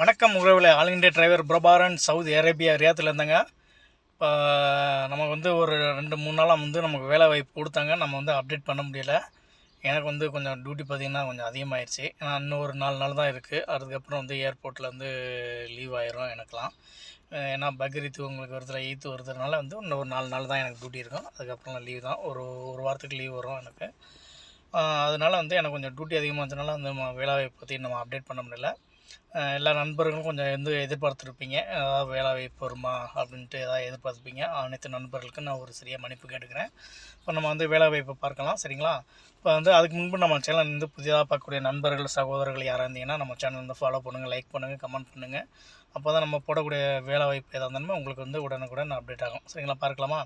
வணக்கம் உறவில் all India driver Prabaran Saudi Arabia ரியாத்தில் இருந்தாங்க. இப்போ நமக்கு வந்து ஒரு ரெண்டு மூணு நாளாக வந்து நமக்கு வேலை வாய்ப்பு கொடுத்தாங்க. நம்ம வந்து அப்டேட் பண்ண முடியல. எனக்கு வந்து கொஞ்சம் டியூட்டி பார்த்திங்கன்னா கொஞ்சம் அதிகமாகிடுச்சு ஏன்னா இன்னும் ஒரு நாலு நாள் தான் இருக்குது அதுக்கப்புறம் வந்து ஏர்போர்ட்டில் வந்து லீவ் ஆயிரும் எனக்கெலாம் ஏன்னா பக்ரீத்து உங்களுக்கு வருதுல ஈத்து வருதுனால வந்து இன்னும் ஒரு நாலு நாள் தான் எனக்கு டியூட்டி இருக்கும். அதுக்கப்புறம் லீவ் தான். ஒரு ஒரு வாரத்துக்கு லீவ் வரும் எனக்கு. அதனால் வந்து எனக்கு கொஞ்சம் டியூட்டி அதிகமாக இருந்ததுனால வந்து நம்ம வேலைவாய்ப்பு பற்றி நம்ம அப்டேட் பண்ண முடியல. எல்லா நண்பர்களும் கொஞ்சம் வந்து எதிர்பார்த்துருப்பீங்க. ஏதாவது வேலை வாய்ப்பு வருமா அப்படின்ட்டு ஏதாவது எதிர்பார்த்துருப்பீங்க. அனைத்து நண்பர்களுக்கும் நான் ஒரு சிறிய மன்னிப்பு கேட்டுக்கிறேன். இப்போ நம்ம வந்து வேலை வாய்ப்பை பார்க்கலாம். சரிங்களா? இப்போ வந்து அதுக்கு முன்பு நம்ம சேனல் வந்து புதிதாக பார்க்கக்கூடிய நண்பர்கள் சகோதரர்கள் யாராக இருந்தீங்கன்னா நம்ம சேனல் வந்து ஃபாலோ பண்ணுங்கள் லைக் பண்ணுங்கள் கமெண்ட் பண்ணுங்கள் அப்போ தான் நம்ம போடக்கூடிய வேலை வாய்ப்பு எதாக இருந்தாலுமே உங்களுக்கு வந்து உடனுக்குடன் அப்டேட் ஆகும். சரிங்களா? பார்க்கலாமா?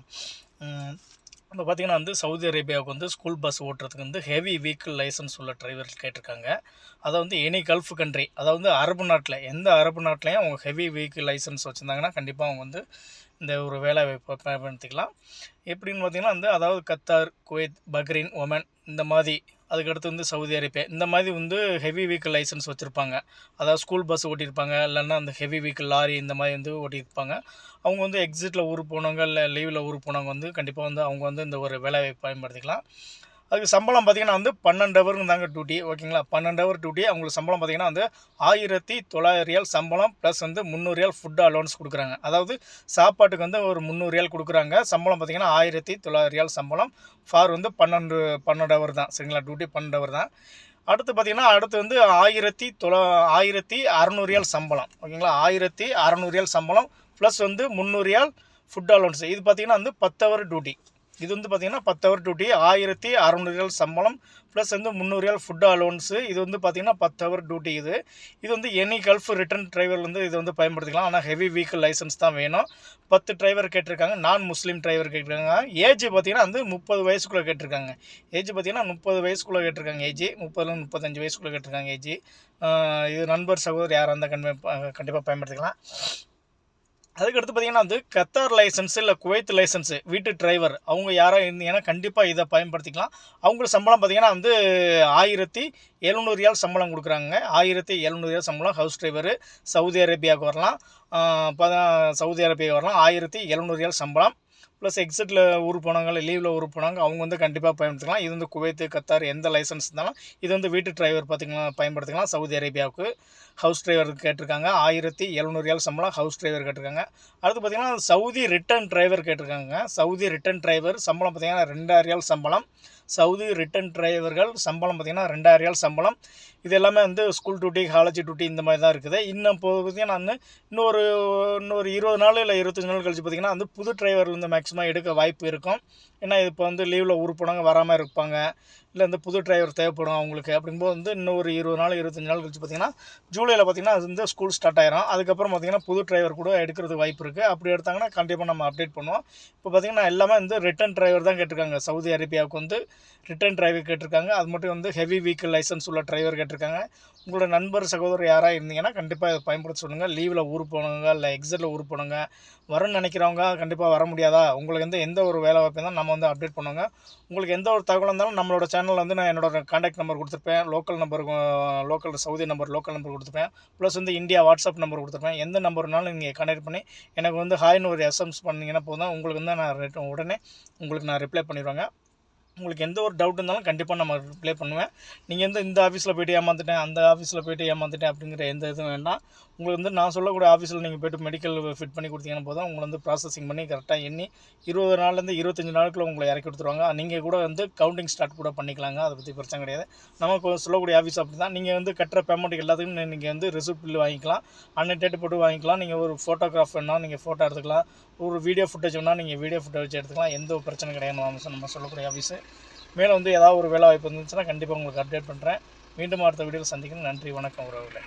இப்போ பார்த்திங்கன்னா வந்து சவுதி அரேபியாவுக்கு வந்து ஸ்கூல் பஸ் ஓட்டுறதுக்கு வந்து ஹெவி வெஹிக்கிள் லைசன்ஸ் உள்ள டிரைவர்கள் கேட்டிருக்காங்க. அதை வந்து எனி கல்ஃப் கண்ட்ரி அதாவது வந்து அரபு நாட்டில் எந்த அரபு நாட்டிலையும் அவங்க ஹெவி வெஹிக்கிள் லைசன்ஸ் வச்சுருந்தாங்கன்னா கண்டிப்பாக அவங்க வந்து இந்த ஒரு வேலை வாய்ப்பை பயன்படுத்திக்கலாம் எப்படின்னு பார்த்தீங்கன்னா வந்து அதாவது கத்தார் குவைத் பக்ரீன் ஒமன் இந்த மாதிரி அதுக்கடுத்து வந்து சவுதி அரேபியா இந்த மாதிரி வந்து ஹெவி வெஹிக்கிள் லைசன்ஸ் வச்சுருப்பாங்க. அதாவது ஸ்கூல் பஸ் ஓட்டியிருப்பாங்க. இல்லைன்னா அந்த ஹெவி வெஹிக்கிள் லாரி இந்த மாதிரி வந்து ஓட்டியிருப்பாங்க. அவங்க வந்து எக்ஸிட்டில் ஊருக்கு போனவங்க இல்லை லீவில் ஊருக்கு போனவங்க வந்து கண்டிப்பாக வந்து அவங்க வந்து இந்த ஒரு வேலை வாய்ப்பு பயன்படுத்திக்கலாம். அதுக்கு சம்பளம் பார்த்தீங்கன்னா வந்து பன்னெண்டு ஹவருங்க தாங்க டியூட்டி ஓகேங்களா பன்னெண்டு ஹவர் டியூட்டி அவங்களுக்கு சம்பளம் பார்த்தீங்கன்னா வந்து ஆயிரத்தி தொள்ளாயிரம் ரியால் சம்பளம் ப்ளஸ் வந்து முந்நூறு ரியால் ஃபுட் அலோன்ஸ் கொடுக்குறாங்க. அதாவது சாப்பாட்டுக்கு வந்து ஒரு முந்நூறு ரியால் கொடுக்குறாங்க. சம்பளம் பார்த்தீங்கன்னா ஆயிரத்தி தொள்ளாயிரம் ரியால் சம்பளம் ஃபார் வந்து பன்னெண்டு பன்னெண்டு ஹவர் தான். சரிங்களா? டியூட்டி பன்னெண்டு ஹவர் தான். அடுத்து பார்த்தீங்கன்னா அடுத்து வந்து ஆயிரத்தி தொள்ளா ஆயிரத்தி அறநூறியால் சம்பளம் ஓகேங்களா ஆயிரத்தி அறநூறியால் சம்பளம் ப்ளஸ் வந்து முந்நூறியால் ஃபுட் அலோன்ஸ் இது பார்த்தீங்கன்னா வந்து பத்து ஹவர் டியூட்டி இது வந்து பார்த்தீங்கன்னா பத்து ஹவர் டியூட்டி ஆயிரத்தி அறநூறு ரியால் சம்பளம் ப்ளஸ் வந்து முந்நூறு ரியால் ஃபுட் அலோன்ஸு இது வந்து பார்த்தீங்கன்னா பத்து ஹவர் டியூட்டி இது. இது வந்து எனி கல்ஃப் ரிட்டர்ன் டிரைவர் வந்து இது வந்து பயன்படுத்திக்கலாம். ஆனால் ஹெவி வெஹிக்கிள் லைசன்ஸ் தான் வேணும். பத்து டிரைவர் கேட்டிருக்காங்க நான் முஸ்லீம் டிரைவர் கேட்டிருக்காங்க. ஏஜ் பார்த்தீங்கன்னா வந்து முப்பது வயசுக்குள்ளே கேட்டிருக்காங்க. ஏஜ் பார்த்தீங்கன்னா முப்பது வயசுக்குள்ளே கேட்டிருக்காங்க. ஏஜ் முப்பதுலேருந்து முப்பத்தஞ்சு வயசுக்குள்ளே கேட்டிருக்காங்க. ஏஜ் இது நண்பர் சகோதரர் யாராக இருந்தால் கண்டிப்பாக கண்டிப்பாக பயன்படுத்திக்கலாம். அதுக்கடுத்து பார்த்தீங்கன்னா வந்து கத்தார் லைசன்ஸ் இல்லை குவைத் லைசன்ஸு வீட்டு டிரைவர் அவங்க யாராக இருந்தீங்கன்னா கண்டிப்பாக இதை பயன்படுத்திக்கலாம். அவங்களுக்கு சம்பளம் பார்த்தீங்கன்னா வந்து ஆயிரத்தி எழுநூறு ரியால் சம்பளம் கொடுக்குறாங்க. ஆயிரத்தி எழுநூறு ரியால் சம்பளம் ஹவுஸ் டிரைவரு சவுதி அரேபியாவுக்கு வரலாம். இப்போ சவுதி அரேபியா வரலாம். ஆயிரத்தி எழுநூறு ரியால் சம்பளம் ப்ளஸ் எக்ஸிட்டில் ஊர் போனாங்க இல்லை லீவில் ஊர் போனாங்க அவங்க வந்து கண்டிப்பாக பயன்படுத்திக்கலாம். இது வந்து குவைத்து கத்தார் எந்த லைசன்ஸ் இருந்தாலும் இது வந்து வீட்டு டிரைவர் பார்த்திங்கன்னா பயன்படுத்திக்கலாம். சவுதி அரேபியாவுக்கு ஹவுஸ் டிரைவர் கேட்டிருக்காங்க. ஆயிரத்தி எழுநூறு சம்பளம் ஹவுஸ் டிரைவர் கேட்டிருக்காங்க. அடுத்து பார்த்திங்கன்னா சவுதி ரிட்டர்ன் டிரைவர் கேட்டிருக்காங்க. சவுதி ரிட்டர்ன் டிரைவர் சம்பளம் பார்த்திங்கன்னா ரெண்டாயிரம் சம்பளம். சவுதி ரிட்டர்ன் டிரைவர்கள் சம்பளம் பார்த்திங்கன்னா ரெண்டாயிரம் ரியால் சம்பளம். இது எல்லாமே வந்து ஸ்கூல் டியூட்டி காலேஜ் டியூட்டி இந்த மாதிரி தான் இருக்குது. இன்னும் இப்போ பார்த்திங்கன்னா நான் இன்னொரு இன்னொரு இருபது நாள் இல்லை இருபத்தஞ்சி நாள் கழிச்சு பார்த்திங்கன்னா வந்து புது டிரைவர் வந்து மேக்ஸிமம் எடுக்க வாய்ப்பு இருக்கும். ஏன்னா இப்போ வந்து லீவில் ஊர் போனவங்க வராமல் இருப்பாங்க. இல்லை இந்த புது டிரைவர் தேவைப்படும் அவங்களுக்கு. அப்படிங்கும்போது வந்து இன்னும் ஒரு இருபது நாள் இருபத்தஞ்சி நாள் கழிச்சு பார்த்தீங்கன்னா ஜூலையில் பார்த்தீங்கன்னா அது வந்து ஸ்கூல் ஸ்டார்ட் ஆயிரும். அதுக்கப்புறம் பார்த்தீங்கன்னா புது டிரைவர் கூட எடுக்கிறதுக்கு வாய்ப்பு இருக்குது அப்படி எடுத்தாங்கன்னா கண்டிப்பாக நம்ம அப்டேட் பண்ணுவோம். இப்போ பார்த்தீங்கன்னா எல்லாமே வந்து ரிட்டர்ன் டிரைவர் தான் கேட்டிருக்காங்க. சவுதி அரேபியாவுக்கு வந்து ரிட்டர்ன் டிரைவர் கேட்டிருக்காங்க. அது மட்டும் வந்து ஹெவி வெஹிக்கிள் லைசன்ஸ் உள்ள டிரைவர் கேட்டிருக்காங்க. உங்களோட நண்பர் சகோதரர் யாராக இருந்தீங்கன்னா கண்டிப்பாக இதை பயன்படுத்த சொல்லுங்கள் லீவில் ஊர் போனவங்க இல்லை எக்ஸிட்டில் ஊர் போனவங்க வரணும்னு நினைக்கிறவங்க கண்டிப்பாக வர முடியாதா? உங்களுக்கு வந்து எந்த ஒரு வேலை வாய்ப்பு இருந்தாலும் நம்ம வந்து அப்டேட் பண்ணுவாங்க. உங்களுக்கு எந்த ஒரு தகவல் இருந்தாலும் நம்மளோட சேனலில் வந்து நான் என்னோட காண்டாக்ட் நம்பர் கொடுத்துருப்பேன். Local number local Saudi number local number கொடுத்துருப்பேன். ப்ளஸ் வந்து இந்தியா வாட்ஸ்அப் நம்பர் கொடுத்துருப்பேன். எந்த நம்பர்னாலும் நீங்கள் காண்டாக்ட் பண்ணி எனக்கு வந்து ஹாய்னு ஒரு எஸ்எம்எஸ் பண்ணிங்கன்னா போதும். உங்களுக்கு வந்து நான் உடனே உங்களுக்கு நான் ரிப்ளை பண்ணிடுவாங்க. உங்களுக்கு எந்த ஒரு டவுட் இருந்தாலும் கண்டிப்பாக நம்ம ரிப்ளை பண்ணுவேன். நீங்கள் வந்து இந்த ஆஃபீஸில் போயிட்டு ஏமாந்துட்டேன் அந்த ஆஃபீஸில் போய்ட்டு ஏமாந்துட்டேன் அப்படிங்கிற எந்த இதுவும் வேண்டாம். உங்களுக்கு வந்து நான் சொல்லக்கூடிய ஆஃபீஸில் நீங்கள் போய்ட்டு மெடிக்கல் ஃபிட் பண்ணி கொடுத்தீங்கன்னா போதும். உங்களை வந்து ப்ராசஸிங் பண்ணி கரெக்டாக எண்ணி இருபது நாள்லேருந்து இருபத்தஞ்சி நாளுக்குள்ள உங்களை இறக்கி கொடுத்துருவாங்க நீங்கள் கூட வந்து கவுண்டிங் ஸ்டார்ட் கூட பண்ணிக்கலாங்க. அதை பற்றி பிரச்சனை கிடையாது. நமக்கு சொல்லக்கூடிய ஆஃபீஸ் அப்படி தான் நீங்கள் வந்து கட்டுற பேமெண்ட் எல்லாத்துக்கும் நீங்கள் வந்து ரிசிப்ட் பில் வாங்கிக்கலாம். அன்னை போட்டு வாங்கிக்கலாம். நீங்கள் ஒரு ஃபோட்டோகிராஃப் வேணால் நீங்கள் ஃபோட்டோ எடுத்துக்கலாம். ஒரு வீடியோ ஃபுட்டேஜ் வேணால் நீங்கள் வீடியோ ஃபுட்டேஜ் எடுத்துக்கலாம். எந்த ஒரு பிரச்சனை கிடையாது. நம்ம சொல்லக்கூடிய ஆஃபீஸு மேலும் வந்து ஏதாவது ஒரு வேலை வாய்ப்பு இருந்துச்சுன்னா கண்டிப்பாக உங்களுக்கு அப்டேட் பண்ணுறேன் மீண்டும் அடுத்த வீடியோவில் சந்திக்கணும் நன்றி வணக்கம் உறவுகளை.